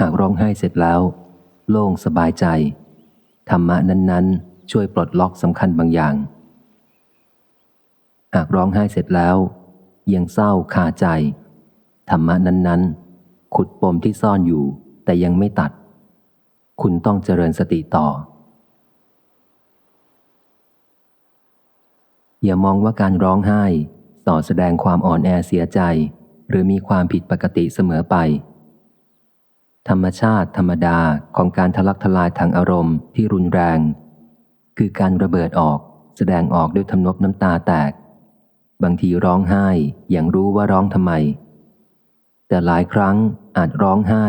หากร้องไห้เสร็จแล้ว โล่งสบายใจ ธรรมะนั้นๆ ช่วยปลดล็อกสำคัญบางอย่าง หากร้องไห้เสร็จแล้ว ยังเศร้าคาใจ ธรรมะนั้นๆ ขุดปมที่ซ่อนอยู่แต่ยังไม่ตัด คุณต้องเจริญสติต่อ อย่ามองว่าการร้องไห้ส่อแสดงความอ่อนแอเสียใจ หรือมีความผิดปกติเสมอไป ธรรมชาติธรรมดาของการทะลักทลายทางอารมณ์ที่รุนแรง คือการระเบิดออกแสดงออกด้วยทำนบน้ำตาแตก บางทีร้องไห้อย่างรู้ว่าร้องทำไม แต่หลายครั้งอาจร้องไห้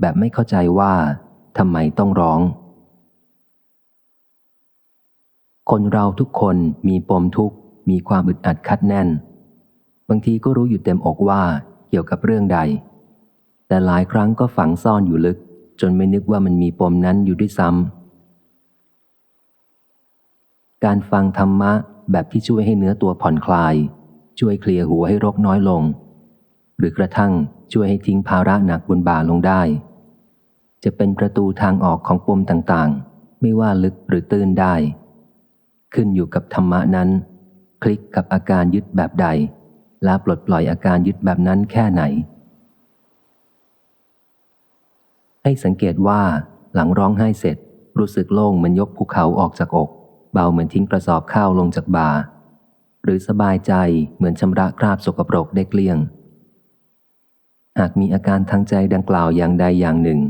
แบบไม่เข้าใจว่าทำไมต้องร้อง คนเราทุกคนมีปมทุกข์ มีความอึดอัดคัดแน่น บางทีก็รู้อยู่เต็มอกว่าเกี่ยวกับเรื่องใด แต่หลายครั้งก็ฝังซ่อนอยู่ลึก จนไม่นึกว่ามันมีปมนั้นอยู่ด้วยซ้ำการฟังธรรมะแบบที่ช่วยให้เนื้อตัวผ่อนคลาย ช่วยเคลียร์หัวให้รกน้อยลง หรือกระทั่งช่วยให้ทิ้งภาระหนักบนบ่าลงได้ จะเป็นประตูทางออกของปมต่างๆ ไม่ว่าลึกหรือตื้นได้ ขึ้นอยู่กับธรรมะนั้น คลิกกับอาการยึดแบบใด และปลดปล่อยอาการยึดแบบนั้นแค่ไหน ให้สังเกตว่าหลังร้องไห้เสร็จ รู้สึกโล่งเหมือนยกภูเขาออกจากอก เบาเหมือนทิ้งกระสอบข้าวลงจากบ่า หรือสบายใจเหมือนชำระคราบสกปรกได้เกลี้ยง หากมีอาการทางใจดังกล่าวอย่างใดอย่างหนึ่ง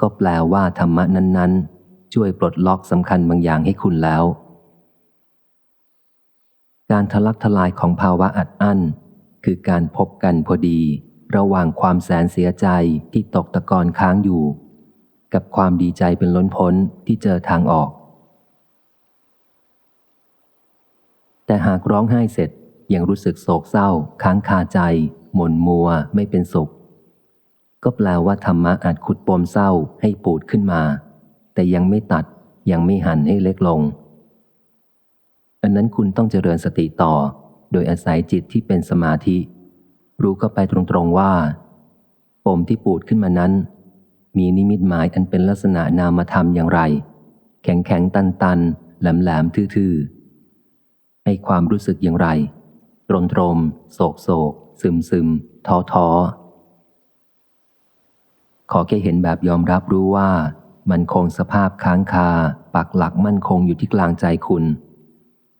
ก็แปลว่าธรรมะนั้นๆ ช่วยปลดล็อกสำคัญบางอย่างให้คุณแล้ว การทะลักทลายของภาวะอัดอั้น คือการพบกันพอดี ระหว่างความแสนเสียใจที่ตกตะกอนค้างอยู่ กับความดีใจเป็นล้นพ้นที่เจอทางออก แต่หากร้องไห้เสร็จยังรู้สึกโศกเศร้า ค้างคาใจ หม่นมัวไม่เป็นสุข ก็แปลว่าธรรมะอาจขุดปมเศร้าให้ปูดขึ้นมา แต่ยังไม่ตัดยังไม่หันให้เล็กลง อันนั้นคุณต้องเจริญสติต่อ โดยอาศัยจิตที่เป็นสมาธิ รู้เข้าไปตรงๆว่า ปมที่ปูดขึ้นมานั้น มีนิมิตหมายอันเป็นลักษณะนามธรรมอย่างไร แข็งแข็งตันตันแหลมแหลมทื่อๆ ให้ความรู้สึกอย่างไร ตรมตรม โศกโศก ซึมซึมท้อท้อขอแค่เห็นแบบยอมรับรู้ว่า มันคงสภาพค้างคา ปักหลักมั่นคงอยู่ที่กลางใจคุณ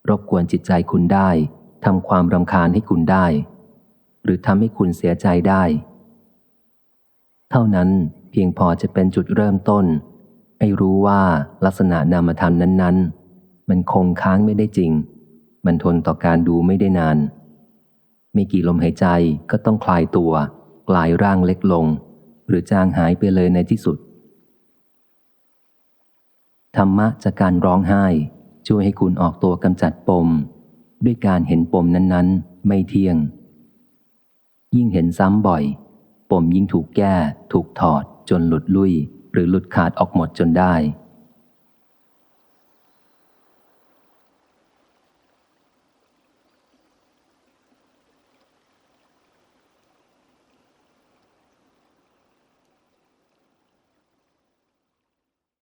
รบกวนจิตใจคุณได้ทำความรำคาญให้คุณได้ หรือทำให้คุณเสียใจได้ เท่านั้นเพียงพอจะเป็นจุดเริ่มต้น ให้รู้ว่าลักษณะนามธรรมนั้น ๆ มันคงค้างไม่ได้จริง มันทนต่อการดูไม่ได้นาน ไม่กี่ลมหายใจก็ต้องคลายตัว กลายร่างเล็กลง หรือจางหายไปเลยในที่สุด ธรรมะจากการร้องไห้ช่วยให้คุณออกตัวกำจัดปม ด้วยการเห็นปมนั้น ๆ ไม่เที่ยง ยิ่งเห็นซ้ำบ่อย ปมยิ่งถูกแก้ ถูกถอด จนหลุดลุย หรือหลุดขาดออกหมดจนได้